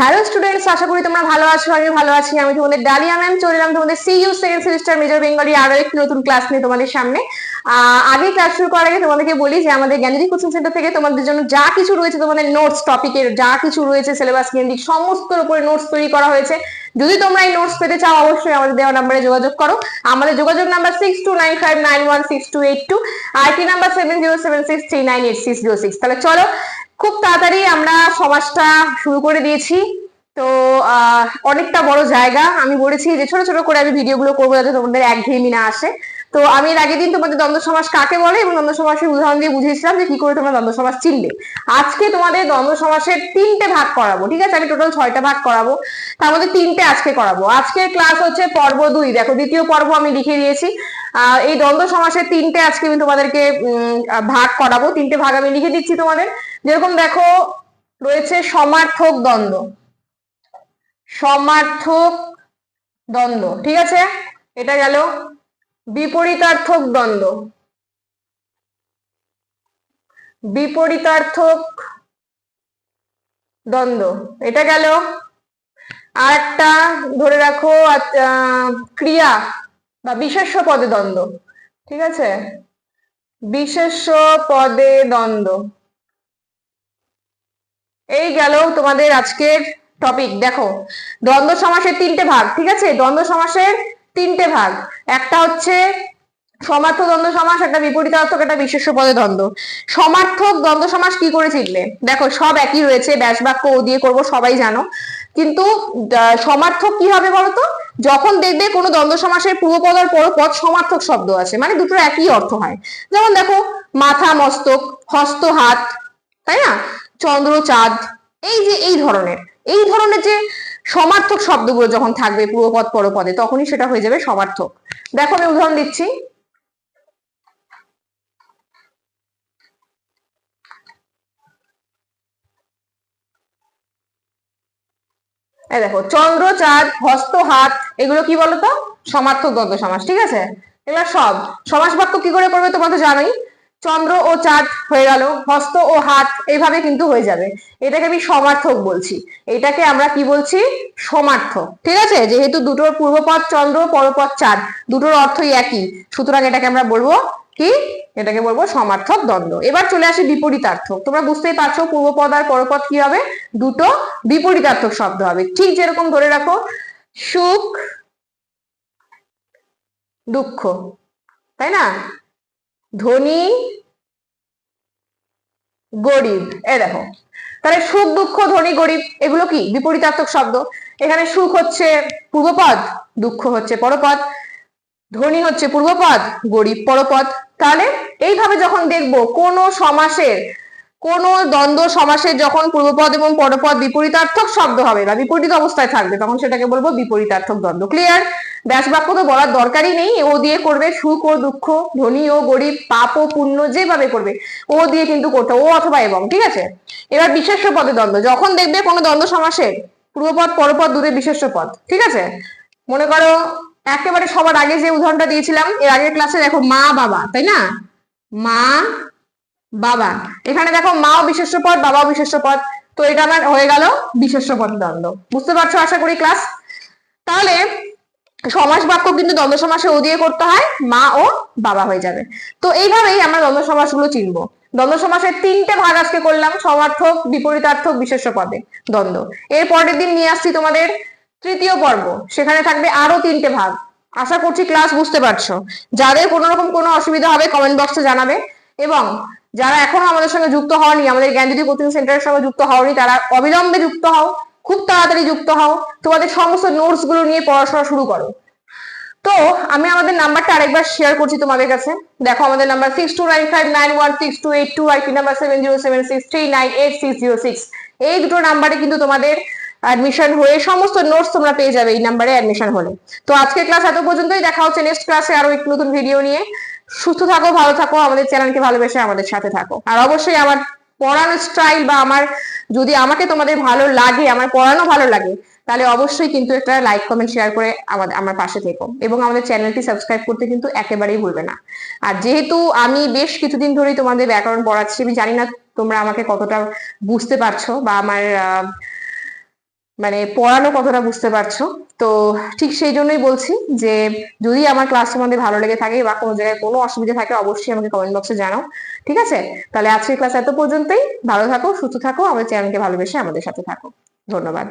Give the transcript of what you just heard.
Hello students আশা করি তোমরা ভালো আছো আমি ভালো আছি। আমি তোমাদের ডালিয়া ম্যাম চলে এলাম তোমাদের C U second semester major Bengali আরও একটি নতুন ক্লাস নিয়ে তোমাদের সামনে। আগে ক্লাস শুরু করার আগে তোমাদেরকে বলি যে আমাদের জ্ঞানী কোচিং সেন্টার থেকে তোমাদের জন্য যা কিছু রয়েছে তোমাদের নোটস টপিকের যা কিছু রয়েছে সিলেবাস কেন্দ্রিক সমস্তর উপরে নোটস তৈরি করা হয়েছে। যদি তোমরা এই নোটস পেতে চাও, অবশ্যই আমাদের দেওয়া নাম্বারে যোগাযোগ করো। আমাদের যোগাযোগ number six two nine five nine one six two eight two IT number seven zero seven six three nine eight six zero six তাহলে চলো খুব তাড়াতাড়ি আমরা সমাজটা শুরু করে দিয়েছি। তো অনেকটা বড় জায়গা। আমি বলেছি যে ছোট ছোট করে আমি ভিডিওগুলো করব যাতে তোমাদের একঘেয়েমি না আসে। তো, আমি এর আগের দিন তোমাদের দ্বন্দ্ব সমাস কাকে বলে এবং দ্বন্দ্ব সমাসের উদাহরণ দিয়ে বুঝিয়েছিলাম যে কি করে তোমরা দ্বন্দ্ব সমাজ চিনবে। আজকে তোমাদের দ্বন্দ্ব সমাসের তিনটে ভাগ করাবো, ঠিক আছে? আমি টোটাল ছয়টা ভাগ করাবো। তার মধ্যে তিনটে আজকে করাবো। আজকের ক্লাস হচ্ছে পর্ব দুই। দেখো, দ্বিতীয় পর্ব আমি লিখে দিয়েছি। এই দ্বন্দ্ব সমাসের তিনটে আজকে আমি তোমাদেরকে ভাগ করাবো। তিনটে ভাগ আমি লিখে দিচ্ছি তোমাদের। যেরকম দেখো, রয়েছে সমার্থক দ্বন্দ্ব। সমার্থক দ্বন্দ্ব, ঠিক আছে? এটা গেল বিপরীতার্থক দ্বন্দ্ব। বিপরীতার্থক দ্বন্দ্ব, এটা গেল। আর একটা ধরে রাখো ক্রিয়া বা বিশেষ্য পদে দ্বন্দ্ব, ঠিক আছে? বিশেষ্য পদে দ্বন্দ্ব। এই গেল তোমাদের আজকের টপিক দেখো। দ্বন্দ্ব সমাসের তিনটে ভাগ, ঠিক আছে? দ্বন্দ্ব সমাসের তিনটে ভাগ। একটা হচ্ছে সমার্থক দ্বন্দ্ব সমাস, একটা বিপরীতার্থক, একটা বিশেষ পদে দ্বন্দ্ব। সমার্থক দ্বন্দ্ব সমাস কি করে চিনলে দেখো, সব একই রয়েছে, ব্যাস বাক্য ও দিয়ে করব, সবাই জানো। কিন্তু সমার্থক কি হবে বলতো? যখন দেখবে কোনো দ্বন্দ্ব সমাসের পূর্বপদ আর পরপদ সমার্থক শব্দ আছে মানে দুটোর একই অর্থ হয়। যেমন দেখো, মাথা মস্তক, হস্ত হাত, তাই না? চন্দ্র চাঁদ এই যে, এই ধরনের। এই ধরনের যে সমার্থক শব্দগুলো যখন থাকবে পূর্বপদ পরপদে, তখনই সেটা হয়ে যাবে সমার্থক। দেখো আমি উদাহরণ দিচ্ছি। এই দেখো চন্দ্র চাঁদ হস্ত হাত এগুলো কি বলতো? সমার্থক দ্বন্দ্ব সমাস, ঠিক আছে? এগুলো সব। সমাস বাক্য কি করে করবে তোমরা তো জানোই। চন্দ্র ও চাঁদ হয়ে গেল, হস্ত ও হাত এইভাবে কিন্তু হয়ে যাবে। এটাকে আমি সমার্থক বলছি। এটাকে আমরা কি বলছি? সমার্থক। ঠিক আছে? যেহেতু দুটোর পূর্বপদ চন্দ্র, পরপদ চাঁদ, দুটোর অর্থই একই, সুতরাং এটাকে আমরা বলব কি? এটাকে বলব সমার্থক দ্বন্দ্ব। এবার চলে আসি বিপরীতার্থক। তোমরা বুঝতেই পারছ পূর্বপদ আর পরপদ কি হবে? দুটো বিপরীতার্থক শব্দ হবে। ঠিক যেরকম ধরে রাখো, সুখ, দুঃখ। তাই না? ধনী, গরিব এ দেখো। তাহলে সুখ, দুঃখ, ধনী, গরিব, এগুলো কি? বিপরীতার্থক শব্দ। এখানে সুখ হচ্ছে পূর্বপদ, দুঃখ হচ্ছে পরপদ। ধনী হচ্ছে পূর্বপদ, গরিব, পরপদ। তাহলে এইভাবে যখন দেখব, কোন সমাসের, কোন দ্বন্দ্ব সমাসের যখন পূর্বপদ এবং পরপদ বিপরীতার্থক শব্দ হবে বা বিপরীত অবস্থায় থাকবে, তখন সেটাকে বলব বিপরীতার্থক দ্বন্দ্ব। ক্লিয়ার ব্যাস বাক্য তো বলার দরকারই নেই। ও দিয়ে করবে সুখ ও দুঃখ, ধনী ও গরিব, পাপ ও পুণ্য যেভাবে করবে, ও দিয়ে কিন্তু করতে ও অথবা এবং, ঠিক আছে? এবার বিশেষ্য পদে দ্বন্দ্ব। যখন দেখবে কোনো দ্বন্দ্ব সমাসের পূর্বপদ, পরপদ দূরে বিশেষ্য পদ, ঠিক আছে? মনে করো, একেবারে সবার আগে যে উদাহরণটা দিয়েছিলাম, এর আগের ক্লাসে দেখো মা, বাবা, তাই না? মা, বাবা। এখানে দেখো মাও বিশেষ্য পদ, বাবাও বিশেষ্য পদ। তো এটা আমার হয়ে গেল বিশেষ্য পদ দ্বন্দ্ব। বুঝতে পারছ আশা করি ক্লাস তাহলে সমাস বাক্য কিন্তু দ্বন্দ্ব সমাসে ও দিয়ে করতে হয়, মা ও বাবা হয়ে যাবে। তো এইভাবেই আমরা দ্বন্দ্ব সমাসগুলো চিনবো। দ্বন্দ্ব সমাসের তিনটে ভাগ আজকে করলাম, সমার্থক, বিপরীতার্থক, বিশেষ্য পদে, দ্বন্দ্ব। এর পরের দিন নিয়ে আসছি তোমাদের তৃতীয় পর্ব। সেখানে থাকবে আরও তিনটে ভাগ। আশা করছি ক্লাস বুঝতে পারছ। যাদের কোনো রকম কোনো অসুবিধা হবে কমেন্ট বক্সে জানাবে। এবং যারা এখনও আমাদের সঙ্গে যুক্ত হওনি, আমাদের জ্ঞানজ্যোতি কোচিং সেন্টারের সঙ্গে যুক্ত হওনি, তারা অবিলম্বে যুক্ত হও। খুব তাড়াতাড়ি যুক্ত হও। তোমাদের সমস্ত নোটসগুলো নিয়ে পড়াশোনা শুরু করো। তো, আমি আমাদের নাম্বারটা আরেকবার শেয়ার করছি তোমাদের কাছে। দেখো, আমাদের number six two nine five nine one six two eight two IT number seven zero seven six three nine eight six zero six এই দুটো নাম্বারে কিন্তু তোমাদের অ্যাডমিশন হয়ে সমস্ত নোটস তোমরা পেয়ে যাবে এই নাম্বারে অ্যাডমিশন হলে। তো আজকের ক্লাস এত পর্যন্তই, দেখা হচ্ছে নেক্সট ক্লাসে আরও একটু নতুন ভিডিও নিয়ে। সুস্থ থাকো, ভালো থাকো, আমাদের চ্যানেলকে ভালোবেসে আমাদের সাথে থাকো। আর অবশ্যই আমার পড়ানো স্টাইল বা আমার যদি আমাকে তোমাদের ভালো লাগে, আমার পড়ানো ভালো লাগে, তাহলে অবশ্যই কিন্তু একটা লাইক কমেন্ট শেয়ার করে আমাদের আমার পাশে থেকো এবং আমাদের চ্যানেলটি সাবস্ক্রাইব করতে কিন্তু একেবারেই ভুলবে না। আর যেহেতু আমি বেশ কিছুদিন ধরেই তোমাদের ব্যাকরণ পড়াচ্ছি, আমি জানি না তোমরা আমাকে কতটা বুঝতে পারছ বা আমার মানে পড়ানো কতটা বুঝতে পারছ। তো ঠিক সেই জন্যই বলছি যে, যদি আমার ক্লাস তোমাদের ভালো লেগে থাকে বা কোনো জায়গায় কোনো অসুবিধা থাকে, অবশ্যই আমাকে কমেন্ট বক্সে জানাও। ঠিক আছে? তাহলে আজকের ক্লাস এত পর্যন্তই। ভালো থাকো, সুস্থ থাকো, আমাদের চ্যানেলকে ভালোবেসে আমাদের সাথে থাকো। ধন্যবাদ।